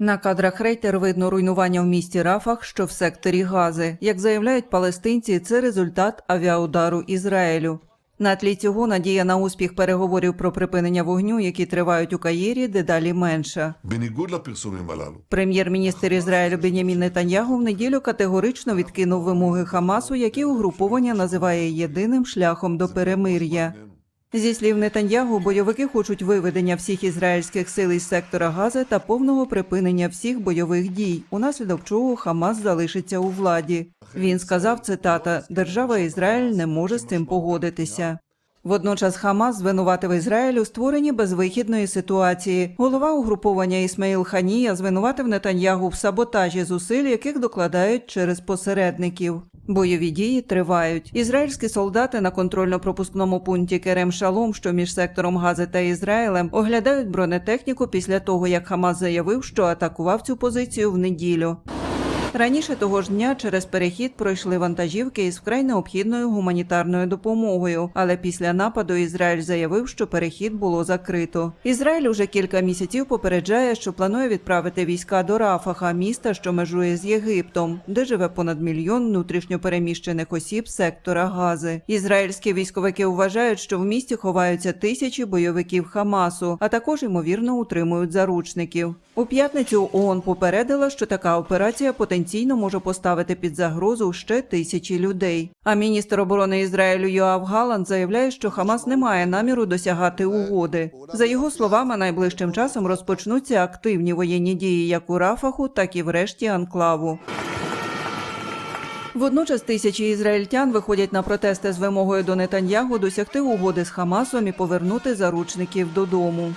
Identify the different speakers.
Speaker 1: На кадрах рейтер видно руйнування в місті Рафах, що в секторі Гази. Як заявляють палестинці, це результат авіаудару Ізраїлю. На тлі цього надія на успіх переговорів про припинення вогню, які тривають у Каєрі, дедалі менша. прем'єр-міністр Ізраїлю Бенямін Нетаньягу в неділю категорично відкинув вимоги Хамасу, які угруповання називає єдиним шляхом до перемир'я. Зі слів Нетаньягу, бойовики хочуть виведення всіх ізраїльських сил із сектора Гази та повного припинення всіх бойових дій, унаслідок чого Хамас залишиться у владі. Він сказав цитата: Держава Ізраїль не може з цим погодитися. Водночас Хамас звинуватив Ізраїль у створенні безвихідної ситуації. Голова угруповання Ісмаїл Ханія звинуватив Нетаньягу в саботажі зусиль, яких докладають через посередників. Бойові дії тривають. Ізраїльські солдати на контрольно-пропускному пункті Керем Шалом, що між сектором Гази та Ізраїлем, оглядають бронетехніку після того, як Хамас заявив, що атакував цю позицію в неділю. Раніше того ж дня через перехід пройшли вантажівки із вкрай необхідною гуманітарною допомогою. Але після нападу Ізраїль заявив, що перехід було закрито. Ізраїль уже кілька місяців попереджає, що планує відправити війська до Рафаха, міста, що межує з Єгиптом, де живе понад мільйон внутрішньопереміщених осіб сектора Гази. Ізраїльські військовики вважають, що в місті ховаються тисячі бойовиків Хамасу, а також ймовірно утримують заручників. У п'ятницю ООН попередила, що така операція потенційно може поставити під загрозу ще тисячі людей. А міністр оборони Ізраїлю Йоав Галанд заявляє, що Хамас не має наміру досягати угоди. За його словами, найближчим часом розпочнуться активні воєнні дії як у Рафаху, так і в решті анклаву. Водночас тисячі ізраїльтян виходять на протести з вимогою до Нетаньягу досягти угоди з Хамасом і повернути заручників додому.